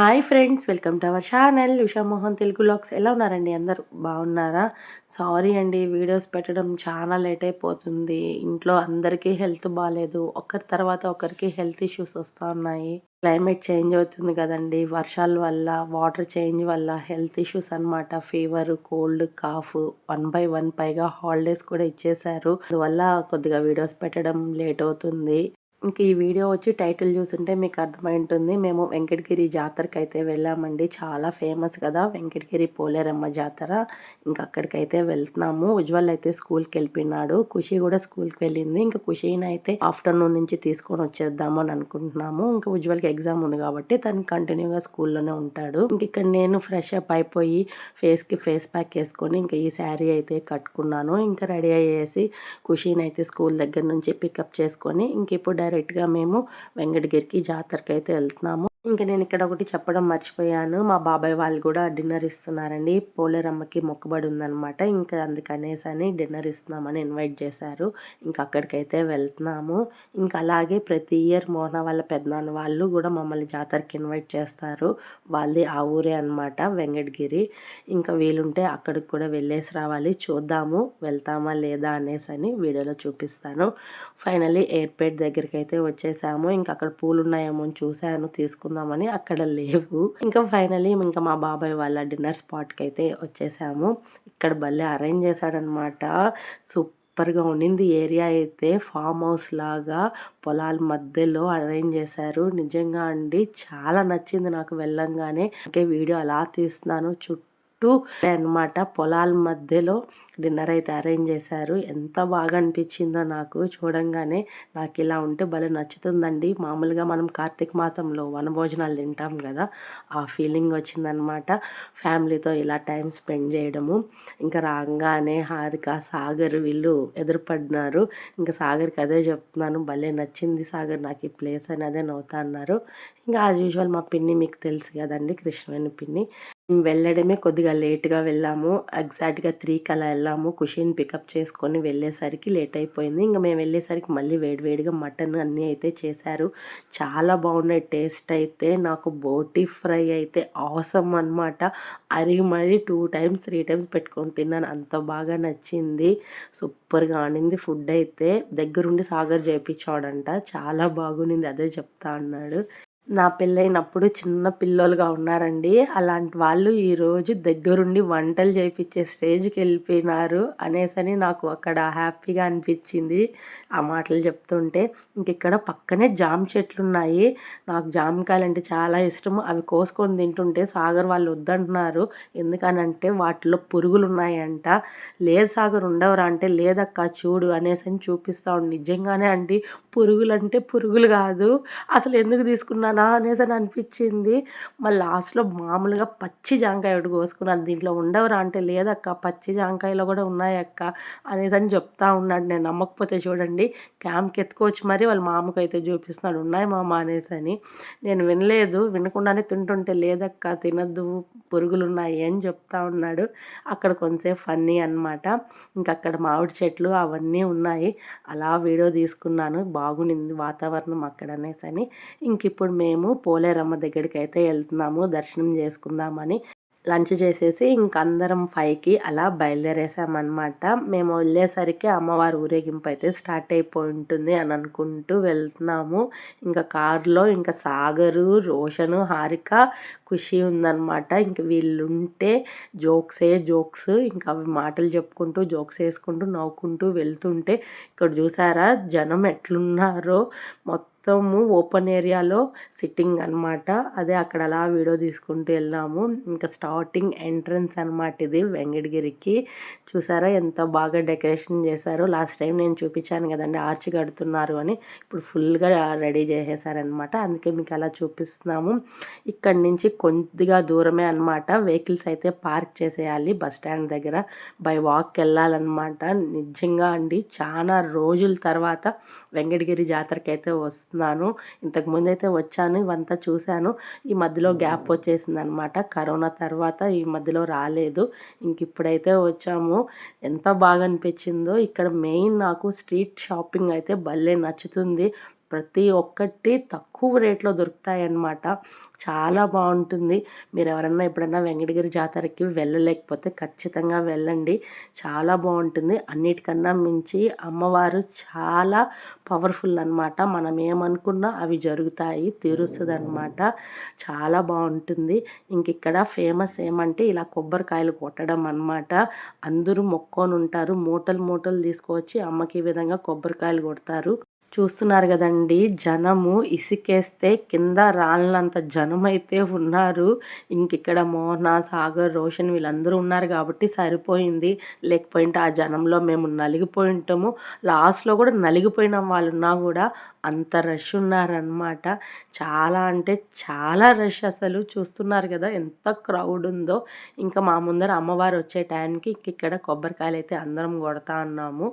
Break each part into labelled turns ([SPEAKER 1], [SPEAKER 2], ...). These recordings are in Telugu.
[SPEAKER 1] Hi friends welcome to our channel Ushamohan Telugu vlogs ఎలా ఉన్నారండి అందరూ? బాగున్నారా? సారీ అండి వీడియోస్ పెట్టడం చాలా లేట్ అయిపోతుంది. ఇంట్లో అందరికీ హెల్త్ బాగాలేదు ఒకరి తర్వాత ఒకరికి హెల్త్ ఇష్యూస్ వస్తూ ఉన్నాయి. క్లైమేట్ చేంజ్ అవుతుంది కదండి. వర్షాల వల్ల వాటర్ చేంజ్ వల్ల హెల్త్ ఇష్యూస్ అనమాట fever cold cough one by one పైగా హాలిడేస్ కూడా ఇచ్చేశారు. అందువల్ల కొద్దిగా వీడియోస్ పెట్టడం లేట్ అవుతుంది. ఇంక ఈ వీడియో వచ్చి టైటిల్ చూసుంటే మీకు అర్థమై ఉంటుంది మేము వెంకటగిరి జాతరకి అయితే వెళ్ళామండి. చాలా ఫేమస్ కదా వెంకటగిరి పోలేరమ్మ జాతర. ఇంకా అక్కడికైతే వెళ్తున్నాము. ఉజ్వల్ అయితే స్కూల్కి వెళ్ళిపోయినాడు. ఖుషి కూడా స్కూల్కి వెళ్ళింది. ఇంకా ఖుషిని అయితే ఆఫ్టర్నూన్ నుంచి తీసుకొని వచ్చేద్దాము అని అనుకుంటున్నాము. ఇంకా ఉజ్వల్కి ఎగ్జామ్ ఉంది కాబట్టి తను కంటిన్యూగా స్కూల్లోనే ఉంటాడు. ఇంక ఇక్కడ నేను ఫ్రెష్ అప్ అయిపోయి ఫేస్కి ఫేస్ ప్యాక్ వేసుకొని ఇంకా ఈ శారీ అయితే కట్టుకున్నాను. ఇంకా రెడీ అయ్యేసి ఖుషిని అయితే స్కూల్ దగ్గర నుంచి పికప్ చేసుకొని ఇంక ఇప్పుడు డైరెక్ట్గా మేము వెంకటగిరికి జాతరకి అయితే వెళ్తున్నాము. ఇంకా నేను ఇక్కడ ఒకటి చెప్పడం మర్చిపోయాను. మా బాబాయ్ వాళ్ళు కూడా డిన్నర్ ఇస్తున్నారండి. పోలేరమ్మకి మొక్కుబడి ఉందనమాట ఇంకా అందుకనేసి అని డిన్నర్ ఇస్తున్నామని ఇన్వైట్ చేశారు. ఇంకా అక్కడికైతే వెళ్తున్నాము. ఇంకా అలాగే ప్రతి ఇయర్ మోహన వాళ్ళ పెద్దనాన్న వాళ్ళు కూడా మమ్మల్ని జాతరకి ఇన్వైట్ చేస్తారు. వాళ్ళది ఆ ఊరే అనమాట వెంకటగిరి. ఇంకా వీలుంటే అక్కడికి కూడా వెళ్ళేసి రావాలి. చూద్దాము వెళ్తామా లేదా అనేసి అని వీడియోలో చూపిస్తాను. ఫైనలీ ఎయిర్పోర్ట్ దగ్గరికి అయితే వచ్చేసాము. ఇంకా అక్కడ పూలు ఉన్నాయేమో అని చూశాను తీసుకుని తీసుకుందామని అక్కడ లేవు. ఇంకా ఫైనలీ ఇంకా మా బాబాయ్ వాళ్ళ డిన్నర్ స్పాట్కి అయితే వచ్చేసాము. ఇక్కడ భలే అరేంజ్ చేశాడనమాట సూపర్గా ఉండింది. ఏరియా అయితే ఫామ్ హౌస్ లాగా పొలాల మధ్యలో అరేంజ్ చేశారు. నిజంగా అండి చాలా నచ్చింది నాకు వెళ్ళంగానే. ఇంకే వీడియో అలా తీస్తున్నాను. చుట్టూ చుట్టూ అనమాట పొలాల మధ్యలో డిన్నర్ అయితే అరేంజ్ చేశారు. ఎంత బాగా అనిపించిందో నాకు చూడంగానే నాకు ఇలా ఉంటే భలే నచ్చుతుందండి. మామూలుగా మనం కార్తీక మాసంలో వనభోజనాలు తింటాం కదా ఆ ఫీలింగ్ వచ్చిందనమాట ఫ్యామిలీతో ఇలా టైం స్పెండ్ చేయడము. ఇంకా రాగానే హారిక సాగర్ వీళ్ళు ఎదురుపడినారు. ఇంకా సాగర్కి అదే చెప్తున్నాను భలే నచ్చింది సాగర్ నాకు ఈ ప్లేస్ అని అదే నవ్వుతా అన్నారు. ఇంకా యాజ్ యూజువల్ మా పిన్ని మీకు తెలుసు కదండి కృష్ణవేణి పిన్ని. వెళ్ళడమే కొద్దిగా లేట్గా వెళ్ళాము. ఎగ్జాక్ట్గా త్రీకి అలా వెళ్ళాము. కుషిని పికప్ చేసుకొని వెళ్ళేసరికి లేట్ అయిపోయింది. ఇంకా మేము వెళ్ళేసరికి మళ్ళీ వేడివేడిగా మటన్ అన్నీ అయితే చేశారు. చాలా బాగున్నాయి. టేస్ట్ అయితే నాకు బోటీ ఫ్రై అయితే అవసరం అనమాట అరిగి మరీ టూ టైమ్స్ త్రీ టైమ్స్ పెట్టుకొని తిన్నాను. అంత బాగా నచ్చింది. సూపర్గా ఆడింది ఫుడ్ అయితే. దగ్గరుండి సాగర్ చేయించాడంట చాలా బాగుంది అదే చెప్తా అన్నాడు. నా పెళ్ళైనప్పుడు చిన్న పిల్లలుగా ఉన్నారండి. అలాంటి వాళ్ళు ఈరోజు దగ్గరుండి వంటలు చేయించే స్టేజ్కి వెళ్ళిపోయినారు అనేసని నాకు అక్కడ హ్యాపీగా అనిపించింది. ఆ మాటలు చెప్తుంటే ఇంక ఇక్కడ పక్కనే జామ చెట్లు ఉన్నాయి నాకు జామకాయలు అంటే చాలా ఇష్టము. అవి కోసుకొని తింటుంటే సాగర్ వాళ్ళు వద్దంటున్నారు. ఎందుకనంటే వాటిలో పురుగులు ఉన్నాయంట లేదు సాగర్ ఉండవరా అంటే లేదక్క చూడు అనేసి అని చూపిస్తా నిజంగానే అండి పురుగులు అంటే పురుగులు కాదు. అసలు ఎందుకు తీసుకున్నాను కదా అనేసి అని అనిపించింది. మళ్ళీ లాస్ట్లో మామూలుగా పచ్చి జాంకాయ ఒకటి కోసుకున్నాను. దీంట్లో ఉండవరా అంటే లేదక్క పచ్చి జాంకాయలో కూడా ఉన్నాయక్క అనేసి అని చెప్తా ఉన్నాడు. నేను నమ్మకపోతే చూడండి. క్యాంప్కి ఎత్తుకోవచ్చు మరి. వాళ్ళ మామకు అయితే చూపిస్తున్నాడు. ఉన్నాయి మామ అనేసి అని. నేను వినలేదు. వినకుండానే తింటుంటే లేదక్క తినద్దు పురుగులు ఉన్నాయి అని చెప్తా ఉన్నాడు. అక్కడ కొంతసేపు ఫన్నీ అనమాట ఇంకా అక్కడ మామిడి చెట్లు అవన్నీ ఉన్నాయి. అలా వీడియో తీసుకున్నాను. బాగుండింది వాతావరణం అక్కడ అనేసి అని. ఇంక ఇప్పుడు మేము మేము పోలేరమ్మ దగ్గరికి అయితే వెళ్తున్నాము దర్శనం చేసుకుందామని. లంచ్ చేసేసి ఇంక అందరం ఫైవ్కి అలా బయలుదేరేసామన్నమాట. మేము వెళ్ళేసరికి అమ్మవారి ఊరేగింపు అయితే స్టార్ట్ అయిపోయి ఉంటుంది అని అనుకుంటూ వెళ్తున్నాము. ఇంకా కారులో ఇంకా సాగరు రోషను హారిక ఖుషి ఉందన్నమాట. ఇంక వీళ్ళుంటే జోక్సే జోక్స్ ఇంకా అవి మాటలు చెప్పుకుంటూ జోక్స్ వేసుకుంటూ నవ్వుకుంటూ వెళ్తుంటే ఇక్కడ చూసారా జనం ఎట్లున్నారో. మొత్తం మొత్తము ఓపెన్ ఏరియాలో సిట్టింగ్ అనమాట అదే అక్కడ అలా వీడియో తీసుకుంటూ వెళ్ళాము. ఇంకా స్టార్టింగ్ ఎంట్రన్స్ అనమాట ఇది వెంకటగిరికి. చూసారా ఎంత బాగా డెకరేషన్ చేశారు. లాస్ట్ టైం నేను చూపించాను కదండి ఆర్చ్ కడుతున్నారు అని. ఇప్పుడు ఫుల్గా రెడీ చేసేసారనమాట అందుకే మీకు అలా చూపిస్తున్నాము. ఇక్కడ నుంచి కొద్దిగా దూరమే అనమాట వెహికల్స్ అయితే పార్క్ చేసేయాలి బస్ స్టాండ్ దగ్గర. బై వాక్ వెళ్ళాలన్నమాట. నిజంగా అండి చాలా రోజుల తర్వాత వెంకటగిరి జాతరకైతే అయితే వస్తుంది వస్తున్నాను ఇంతకుముందు అయితే వచ్చాను ఇవంతా చూశాను. ఈ మధ్యలో గ్యాప్ వచ్చేసింది అనమాట కరోనా తర్వాత ఈ మధ్యలో రాలేదు. ఇంక ఇప్పుడైతే వచ్చాము. ఎంత బాగా అనిపించిందో ఇక్కడ మెయిన్ నాకు స్ట్రీట్ షాపింగ్ అయితే భలే నచ్చుతుంది. ప్రతి ఒక్కటి తక్కువ రేట్లో దొరుకుతాయన్నమాట. చాలా బాగుంటుంది. మీరు ఎవరన్నా ఎప్పుడన్నా వెంకటగిరి జాతరకి వెళ్ళలేకపోతే ఖచ్చితంగా వెళ్ళండి. చాలా బాగుంటుంది. అన్నిటికన్నా మించి అమ్మవారు చాలా పవర్ఫుల్ అనమాట మనం ఏమనుకున్నా అవి జరుగుతాయి తీరుస్తుంది అనమాట చాలా బాగుంటుంది. ఇంక ఇక్కడ ఫేమస్ ఏమంటే ఇలా కొబ్బరికాయలు కొట్టడం అనమాట అందరూ మొక్కొని ఉంటారు. మూటలు మూటలు తీసుకువచ్చి అమ్మకి ఈ విధంగా కొబ్బరికాయలు కొడతారు. చూస్తున్నారు కదండి. జనము ఇసుకేస్తే కింద రాళ్ళంత జనం అయితే ఉన్నారు. ఇంక ఇక్కడ మోహన సాగర్ రోషన్ వీళ్ళందరూ ఉన్నారు కాబట్టి సరిపోయింది. లేకపోయింటే ఆ జనంలో మేము నలిగిపోయి ఉంటాము లాస్ట్లో కూడా నలిగిపోయిన వాళ్ళు ఉన్నా కూడా అంత రష్ ఉన్నారనమాట చాలా అంటే చాలా రష్ అసలు. చూస్తున్నారు కదా ఎంత క్రౌడ్ ఉందో. ఇంకా మా ముందర అమ్మవారు వచ్చే టైంకి ఇక్కడ కొబ్బరికాయలు అయితే అందరం కొడతా ఉన్నాము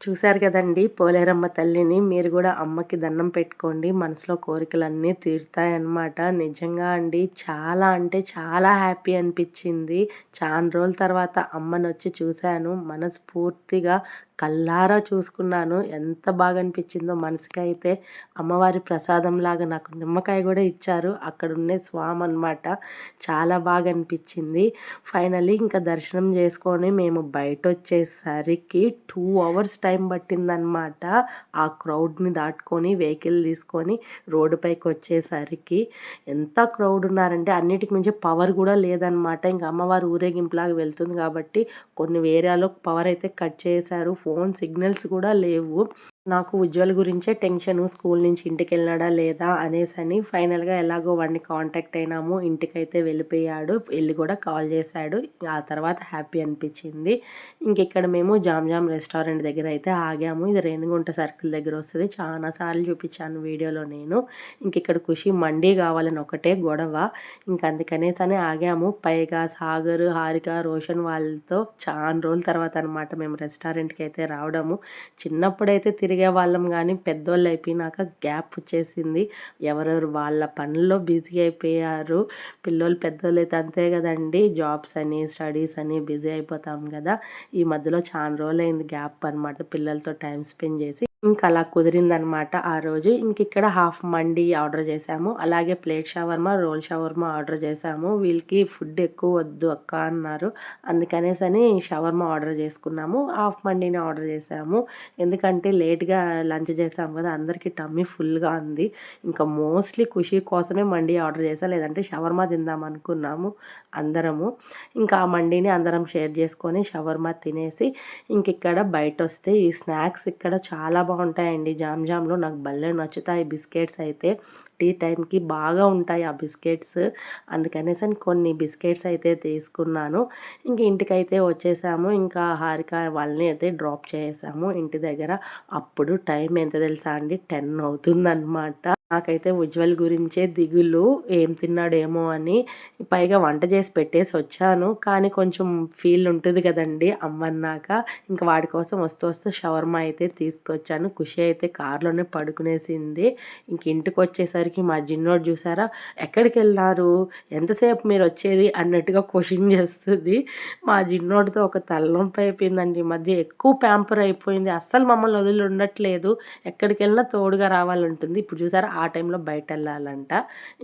[SPEAKER 1] చూశారు కదండి పోలేరమ్మ తల్లిని. మీరు కూడా అమ్మకి దండం పెట్టుకోండి. మనసులో కోరికలన్నీ తీరుతాయన్నమాట. నిజంగా అండి చాలా అంటే చాలా హ్యాపీ అనిపించింది. చాలా రోజుల తర్వాత అమ్మను వచ్చి చూశాను మనస్ఫూర్తిగా కల్లారా చూసుకున్నాను. ఎంత బాగా అనిపించిందో మనసుకైతే అమ్మవారి ప్రసాదంలాగా నాకు నిమ్మకాయ కూడా ఇచ్చారు. అక్కడ ఉండే స్వామి అనమాట చాలా బాగా అనిపించింది ఫైనలీ ఇంకా దర్శనం చేసుకొని మేము బయట వచ్చేసరికి టూ అవర్స్ టైం పట్టిందనమాట ఆ క్రౌడ్ని దాటుకొని వెహికల్ తీసుకొని రోడ్డుపైకి వచ్చేసరికి ఎంత క్రౌడ్ ఉన్నారంటే అన్నిటికి మించి పవర్ కూడా లేదనమాట ఇంకా అమ్మవారు ఊరేగింపులాగా వెళ్తుంది కాబట్టి కొన్ని ఏరియాలో పవర్ అయితే కట్ చేశారు. ఫోన్ సిగ్నల్స్ కూడా లేవు. నాకు ఉజ్వల్ గురించే టెన్షను స్కూల్ నుంచి ఇంటికి వెళ్ళాడా లేదా అనేసి అని ఫైనల్గా ఎలాగో వాడిని కాంటాక్ట్ అయినాము. ఇంటికైతే వెళ్ళిపోయాడు. వెళ్ళి కూడా కాల్ చేశాడు. ఆ తర్వాత హ్యాపీ అనిపించింది. ఇంకెక్కడ మేము జామ్ జామ్ రెస్టారెంట్ దగ్గర అయితే ఆగాము. ఇది రేణుగుంట సర్కిల్ దగ్గర వస్తుంది. చాలా సార్లు చూపించాను వీడియోలో నేను. ఇంకెక్కడ ఖుషి మండీ కావాలని ఒకటే గొడవ. ఇంకందుకనేసి అని ఆగాము. పైగా సాగర్ హారిక రోషన్ వాళ్ళతో చాలా రోజుల తర్వాత అనమాట మేము రెస్టారెంట్కి అయితే రావడము. చిన్నప్పుడైతే తిరిగి ఎదిగే వాళ్ళం కానీ పెద్దోళ్ళు అయిపోయినాక గ్యాప్ వచ్చేసింది. ఎవరెవరు వాళ్ళ పనుల్లో బిజీ అయిపోయారు. పిల్లోళ్ళు పెద్దోళ్ళు అయితే అంతే కదండి. జాబ్స్ అని స్టడీస్ అని బిజీ అయిపోతాం కదా. ఈ మధ్యలో చాలా రోజులు అయింది గ్యాప్ అనమాట పిల్లలతో టైం స్పెండ్ చేసి ఇంకా అలా కుదిరిందనమాట ఆ రోజు. ఇంక ఇక్కడ హాఫ్ మండి ఆర్డర్ చేసాము. అలాగే plate shawarma roll shawarma order చేశాము వీళ్ళకి ఫుడ్ ఎక్కువ వద్దు అక్క అన్నారు. అందుకనేసి అని షవర్మా ఆర్డర్ చేసుకున్నాము. హాఫ్ మండీని ఆర్డర్ చేసాము. ఎందుకంటే లేట్గా లంచ్ చేసాము కదా అందరికీ టమ్మీ ఫుల్గా ఉంది. ఇంకా మోస్ట్లీ ఖుషి కోసమే మండీ ఆర్డర్ చేసాం. లేదంటే షవర్మా తిందాం అనుకున్నాము అందరము. ఇంకా ఆ మండీని అందరం షేర్ చేసుకొని షవర్మా తినేసి ఇంక ఇక్కడ బయట వస్తే ఈ స్నాక్స్ ఇక్కడ చాలా బాగుంటాయండి. జామ్ జామ్లో నాకు భలే నచ్చుతాయి. బిస్కెట్స్ అయితే టీ టైంకి బాగా ఉంటాయి ఆ బిస్కెట్స్. అందుకనేసి కొన్ని బిస్కెట్స్ అయితే తీసుకున్నాను. ఇంక ఇంటికైతే వచ్చేసాము. ఇంకా హారిక వాళ్ళని అయితే డ్రాప్ చేసాము ఇంటి దగ్గర. అప్పుడు టైం ఎంత తెలుసా అండి? టెన్ అవుతుందన్నమాట. నాకైతే ఉజ్వల్ గురించే దిగులు ఏం తిన్నాడేమో అని పైగా వంట చేసి పెట్టేసి వచ్చాను. కానీ కొంచెం ఫీల్ ఉంటుంది కదండి అమ్మన్నాక. ఇంకా వాడి కోసం వస్తూ వస్తూ షవర్మా అయితే తీసుకొచ్చాను. ఖుషి అయితే కారులోనే పడుకునేసింది. ఇంక ఇంటికి వచ్చేసరికి మా జిన్నోడు చూసారా ఎక్కడికి వెళ్ళారు ఎంతసేపు మీరు వచ్చేది? అన్నట్టుగా క్వశ్చన్ చేస్తుంది. మా జిన్నోడితో ఒక తలనొప్పి అయిపోయిందండి. ఈ మధ్య ఎక్కువ ప్యాంపర్ అయిపోయింది. అస్సలు మమ్మల్ని వదిలి ఉండట్లేదు. ఎక్కడికి వెళ్ళినా తోడుగా రావాలంటుంది. ఇప్పుడు చూసారా ఆ టైంలో బయట వెళ్ళాలంట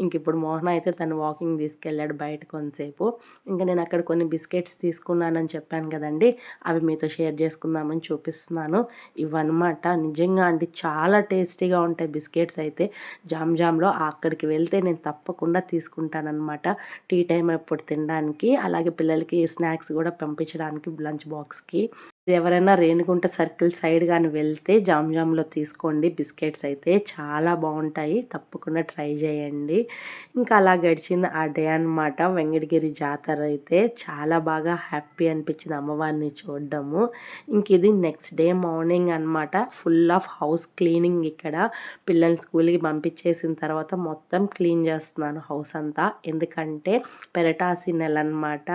[SPEAKER 1] ఇంక ఇప్పుడు మోహన అయితే తను వాకింగ్ తీసుకెళ్ళాడు బయట కొంతసేపు. ఇంకా నేను అక్కడ కొన్ని బిస్కెట్స్ తీసుకున్నానని చెప్పాను కదండి అవి మీతో షేర్ చేసుకుందామని చూపిస్తున్నాను. ఇవన్నమాట నిజంగా అంటే చాలా టేస్టీగా ఉంటాయి బిస్కెట్స్ అయితే. జామ్ జామ్లో అక్కడికి వెళ్తే నేను తప్పకుండా తీసుకుంటానమాట టీ టైం అప్పుడు తినడానికి అలాగే పిల్లలకి స్నాక్స్ కూడా పంపించడానికి లంచ్ బాక్స్కి. ఎవరైనా రేణుగుంట సర్కిల్ సైడ్ కానీ వెళ్తే జామ్ జామ్లో తీసుకోండి. బిస్కెట్స్ అయితే చాలా బాగుంటాయి. తప్పకుండా ట్రై చేయండి. ఇంకా అలా గడిచింది ఆ డే అనమాట వెంకటగిరి జాతర అయితే చాలా బాగా హ్యాపీ అనిపించింది అమ్మవారిని చూడడము. ఇంక ఇది నెక్స్ట్ డే మార్నింగ్ అనమాట ఫుల్ ఆఫ్ హౌస్ క్లీనింగ్ ఇక్కడ. పిల్లల్ని స్కూల్కి పంపించేసిన తర్వాత మొత్తం క్లీన్ చేస్తున్నాను హౌస్ అంతా. ఎందుకంటే పెరటాసి నెల అనమాట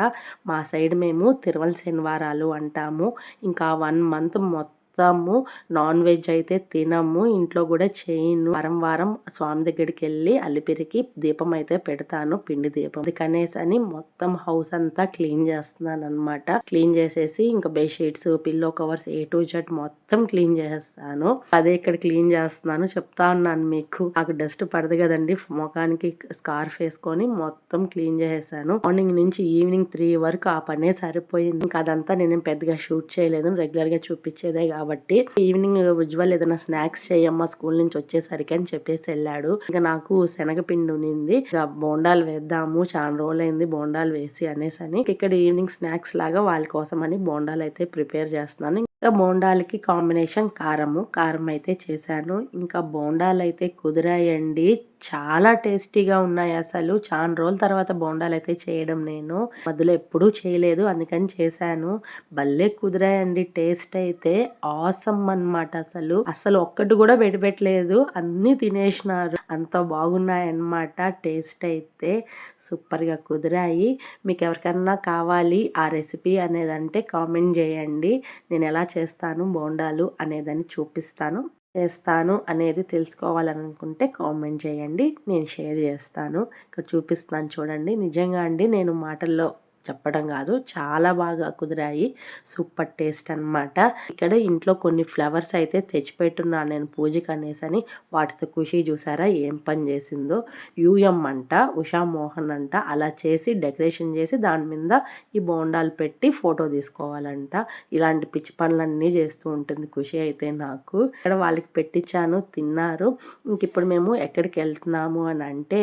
[SPEAKER 1] మా సైడ్ మేము తిరువల శనివారాలు అంటాము. ఇంకా వన్ మంత్ మొత్తం మొత్తము నాన్ వెజ్ అయితే తినము. ఇంట్లో కూడా చేయను. వారం వారం స్వామి దగ్గరికి వెళ్ళి అల్లిపిరికి దీపం అయితే పెడతాను. పిండి దీపం. అందుకనేసి అని మొత్తం హౌస్ అంతా క్లీన్ చేస్తున్నాను అనమాట క్లీన్ చేసేసి ఇంకా bedsheets pillow covers A to Z మొత్తం క్లీన్ చేసేస్తాను. అదే ఇక్కడ క్లీన్ చేస్తున్నాను. చెప్తా ఉన్నాను మీకు. నాకు డస్ట్ పడదు కదండి. ముఖానికి స్కార్ఫ్ వేసుకొని మొత్తం క్లీన్ చేసేసాను. మార్నింగ్ నుంచి ఈవినింగ్ త్రీ వరకు ఆ పనే సరిపోయింది. ఇంకా అదంతా నేను పెద్దగా షూట్ చేయలేదు. రెగ్యులర్గా చూపించేదే కాబట్టి కాబట్టి ఈవినింగ్ ఉజ్వల్ ఏదైనా స్నాక్స్ చేయమ్మా స్కూల్ నుంచి వచ్చేసరికి అని చెప్పేసి వెళ్ళాడు. ఇంకా నాకు శనగపిండి ఉన్నింది ఇంకా బోండాలు వేద్దాము చాలా రోజులైంది బోండాలు వేసి అనేసి అని ఇక్కడ ఈవినింగ్ స్నాక్స్ లాగా వాళ్ళ కోసం అని బోండాలు అయితే ప్రిపేర్ చేస్తున్నాను. బోండాలకి కాంబినేషన్ కారము. కారం అయితే చేశాను. ఇంకా బోండాలు అయితే కుదిరాయండి. చాలా టేస్టీగా ఉన్నాయి అసలు. చాలా రోజుల తర్వాత బోండాలు అయితే చేయడం నేను. మధ్యలో ఎప్పుడూ చేయలేదు. అందుకని చేశాను. భలే కుదిరాయండి. టేస్ట్ అయితే ఆసమ్ అనమాట అసలు. అసలు ఒక్కటి కూడా పెట్టబెట్టలేదు అన్నీ తినేసినారు. అంత బాగున్నాయన్నమాట టేస్ట్ అయితే. సూపర్గా కుదిరాయి. మీకు ఎవరికన్నా కావాలి ఆ రెసిపీ అనేది అంటే కామెంట్ చేయండి. నేను ఎలా చేస్తాను బోండాలు అనేదని చూపిస్తాను. చేస్తాను అనేది తెలుసుకోవాలని అనుకుంటే కామెంట్ చేయండి నేను షేర్ చేస్తాను. ఇక్కడ చూపిస్తాను చూడండి. నిజంగా అండి నేను మాటల్లో చెప్పడం కాదు. చాలా బాగా కుదిరాయి. సూపర్ టేస్ట్ అనమాట ఇక్కడ ఇంట్లో కొన్ని ఫ్లవర్స్ అయితే తెచ్చిపెట్టున్నాను నేను పూజకి అనేసి అని. వాటితో ఖుషి చూసారా? ఏం పని చేసిందో. యూఎం అంట ఉషా మోహన్ అంట. అలా చేసి డెకరేషన్ చేసి దాని మీద ఈ బోండాలు పెట్టి ఫోటో తీసుకోవాలంట. ఇలాంటి పిచ్చి పనులన్నీ చేస్తూ ఉంటుంది ఖుషి అయితే నాకు. ఇక్కడ వాళ్ళకి పెట్టించాను తిన్నారు. ఇంక ఇప్పుడు మేము ఎక్కడికి వెళ్తున్నాము అని అంటే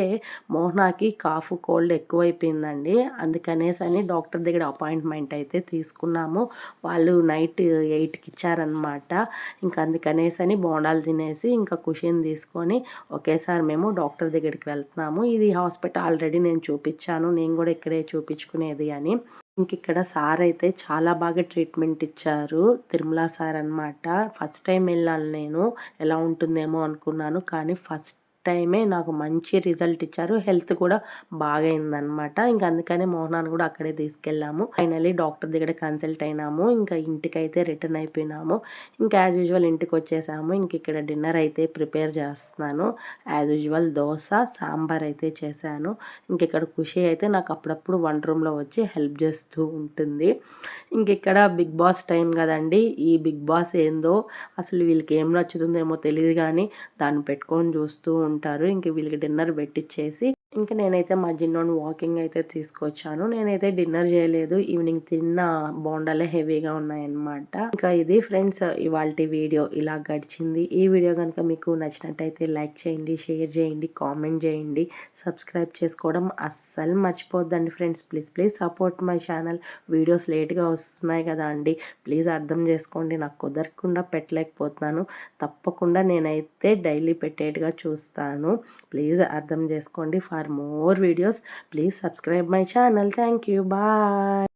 [SPEAKER 1] మోహనాకి కాఫ్ కోల్డ్ ఎక్కువైపోయిందండి. అందుకనేసి అని డాక్టర్ దగ్గర అపాయింట్మెంట్ అయితే తీసుకున్నాము. వాళ్ళు నైట్ ఎయిట్కి ఇచ్చారనమాట ఇంకా అందుకనేసి అని బోండాలు తినేసి ఇంకా కుషిన్ తీసుకొని ఒకేసారి మేము డాక్టర్ దగ్గరికి వెళ్తున్నాము. ఇది హాస్పిటల్ ఆల్రెడీ నేను చూపించాను. నేను కూడా ఇక్కడే చూపించుకునేది అని. ఇంక ఇక్కడ సార్ అయితే చాలా బాగా ట్రీట్మెంట్ ఇచ్చారు. తిరుమల సార్ అనమాట ఫస్ట్ టైం వెళ్ళాను నేను. ఎలా ఉంటుందేమో అనుకున్నాను. కానీ ఫస్ట్ టైమే నాకు మంచి రిజల్ట్ ఇచ్చారు. హెల్త్ కూడా బాగైందనమాట ఇంకా అందుకనే మోహనాన్ని కూడా అక్కడే తీసుకెళ్ళాము. ఫైనలీ డాక్టర్ దగ్గర కన్సల్ట్ అయినాము. ఇంకా ఇంటికైతే రిటర్న్ అయిపోయినాము. ఇంకా యాజ్ యూజువల్ ఇంటికి వచ్చేసాము ఇంక ఇక్కడ డిన్నర్ అయితే ప్రిపేర్ చేస్తున్నాను. యాజ్ యూజువల్ దోశ సాంబార్ అయితే చేశాను. ఇంక ఇక్కడ ఖుషి అయితే నాకు అప్పుడప్పుడు వంట రూమ్లో వచ్చి హెల్ప్ చేస్తూ ఉంటుంది. ఇంక ఇక్కడ బిగ్ బాస్ టైం కదండి. ఈ బిగ్ బాస్ ఏందో అసలు వీళ్ళకి ఏం నచ్చుతుందేమో తెలియదు కానీ దాన్ని పెట్టుకొని చూస్తూ ఉంటారు. ఇంక వీళ్ళకి డిన్నర్ పెట్టించేసి ఇంకా నేనైతే మా జిన్నోని వాకింగ్ అయితే తీసుకొచ్చాను. నేనైతే డిన్నర్ చేయలేదు. ఈవినింగ్ తిన్న బోండాలే హెవీగా ఉన్నాయన్నమాట. ఇంకా ఇది ఫ్రెండ్స్ ఇవాళ వీడియో ఇలా గడిచింది. ఈ వీడియో కనుక మీకు నచ్చినట్టయితే లైక్ చేయండి షేర్ చేయండి కామెంట్ చేయండి. సబ్స్క్రైబ్ చేసుకోవడం అస్సలు మర్చిపోద్దండి friends. Please please support my channel. Videos లేట్గా వస్తున్నాయి కదా అండి. ప్లీజ్ అర్థం చేసుకోండి. నాకు కుదరకుండా పెట్టలేకపోతున్నాను. తప్పకుండా నేనైతే డైలీ పెట్టేట్టుగా చూస్తాను. ప్లీజ్ అర్థం చేసుకోండి. For more videos please subscribe my channel. Thank you. Bye